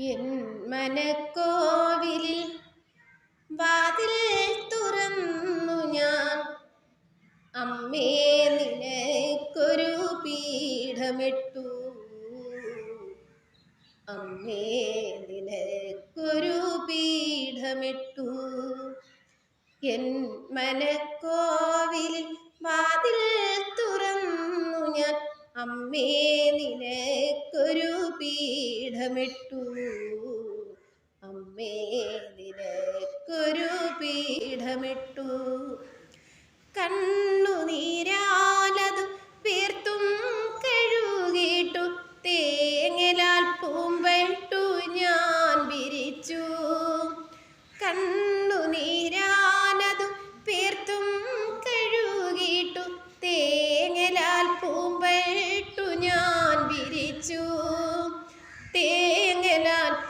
N മനക്കോവിലിൽ വാതിൽ തുറന്നു ഞാൻ. അമ്മേ നിനക്കൊരു പീഠമിട്ടു. അമ്മേ നിനക്കൊരു പീഠമിട്ടു. എൻ മനക്കോവിലിൽ വാതിൽ തുറന്നു ഞാൻ. അമ്മേ നിനക്കൊരു പീഠമിട്ടു. അമ്മേ നിനക്കൊരു പീഠമിട്ടു.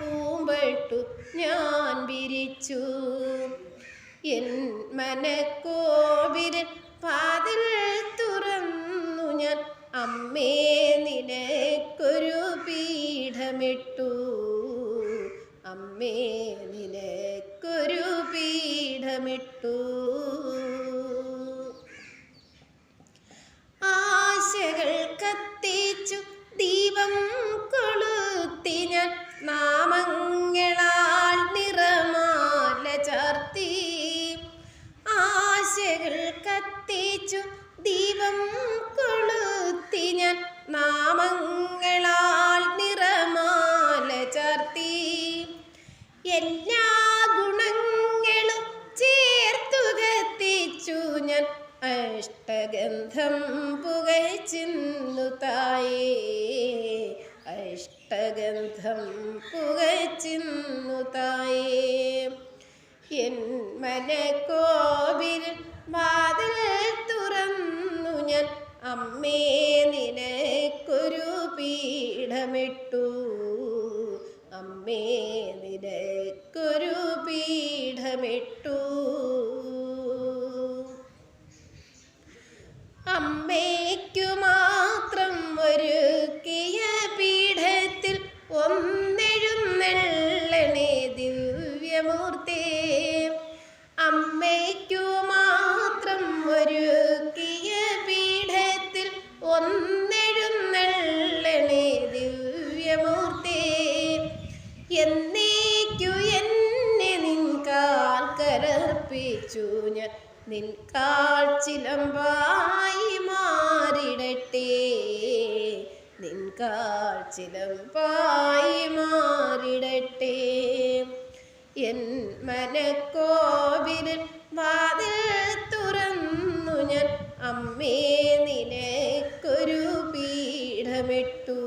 പൂമ്പെട്ടു ഞാൻ വിരിച്ചു. എൻ മനക്കോവിൽ പാതിൽ തുറന്നു ഞാൻ അമ്മേ നിനക്കൊരു പീഠമിട്ടു. അമ്മേ നിനക്കൊരു പീഠമിട്ടു. കത്തിച്ചു ദീപം കൊളുത്തി ഞാൻ നാമങ്ങളാൽ നിറമാല ചാർത്തി. എല്ലാ ഗുണങ്ങളും ചേർത്തു കത്തിച്ചു ഞാൻ അഷ്ടഗന്ധം പുകച്ചിന്നു തായേ. അഷ്ടഗന്ധം പുകച്ചിന്നു തായേ. എൻ മനക്കോവിൽ ഞാൻ അമ്മേ നിനക്കൊരു പീഠമിട്ടു. അമ്മേ നിനക്കൊരു പീഠമിട്ടു. അമ്മയ്ക്കു മാത്രം ഒരുക്കിയ പീഠത്തിൽ ഒന്നെഴുന്നള്ളണേ ദിവ്യമൂർത്തേ. എന്നേക്കു എന്നെ നിൻകാൽ കരർപ്പിച്ചു. ഞാൻ നിൻകാൽ ചിലമ്പായി മാറിടട്ടെ. നിൻകാൽ ചിലമ്പായി മാറിടട്ടെ. എൻ മനക്കോവിലിൽ വാതിൽ തുറന്നു. ഞാൻ അമ്മേ നിനക്കൊരു പീഠമിട്ടു.